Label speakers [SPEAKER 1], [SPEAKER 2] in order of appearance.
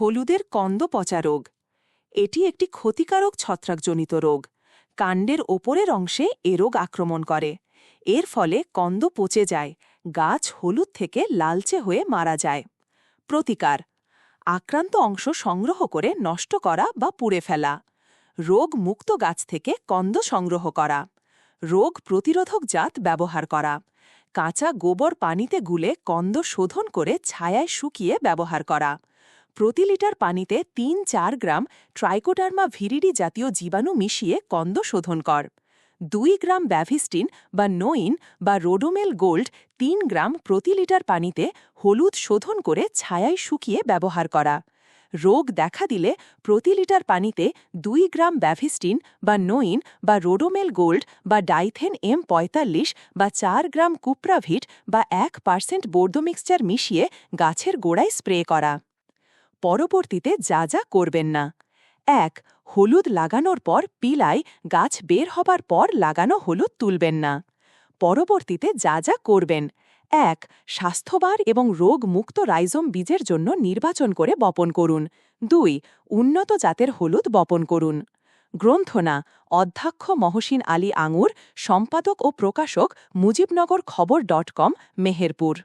[SPEAKER 1] হলুদের কন্দ পচা রোগ। এটি একটি ক্ষতিকারক ছত্রাকজনিত রোগ। কাণ্ডের ওপরের অংশে এ রোগ আক্রমণ করে। এর ফলে কন্দ পচে যায়, গাছ হলুদ থেকে লালচে হয়ে মারা যায়। প্রতিকার, আক্রান্ত অংশ সংগ্রহ করে নষ্ট করা বা পুড়ে ফেলা। রোগ মুক্ত গাছ থেকে কন্দ সংগ্রহ করা। রোগ প্রতিরোধক জাত ব্যবহার করা। কাঁচা গোবর পানিতে গুলে কন্দ শোধন করে ছায়ায় শুকিয়ে ব্যবহার করা। প্রতি লিটার পানিতে তিন চার গ্রাম ট্রাইকোটার্মা ভিরিডি জাতীয় জীবাণু মিশিয়ে কন্দ শোধন কর। দুই গ্রাম ব্যাভিস্টিন বা নোইন বা রোডোমেল গোল্ড তিন গ্রাম প্রতি লিটার পানিতে হলুদ শোধন করে ছায়ায় শুকিয়ে ব্যবহার করা। রোগ দেখা দিলে প্রতি লিটার পানিতে দুই গ্রাম ব্যাভিস্টিন বা নোইন বা রোডোমেল গোল্ড বা ডাইথেন এম পঁয়তাল্লিশ বা চার গ্রাম কুপ্রাভিট বা এক পার্সেন্ট বোর্দো মিক্সচার মিশিয়ে গাছের গোড়ায় স্প্রে করা। পরবর্তীতে যা যা করবেন না। এক, হলুদ লাগানোর পর পিলায় গাছ বের হবার পর লাগানো হলুদ তুলবেন না। পরবর্তীতে যা যা করবেন। এক, স্বাস্থ্যবার এবং রোগ মুক্ত রাইজোম বীজের জন্য নির্বাচন করে বপন করুন। দুই, উন্নত জাতের হলুদ বপন করুন। গ্রন্থনা, অধ্যক্ষ মহসিন আলী আঙুর, সম্পাদক ও প্রকাশক মুজিবনগর খবর ডট কম, মেহেরপুর।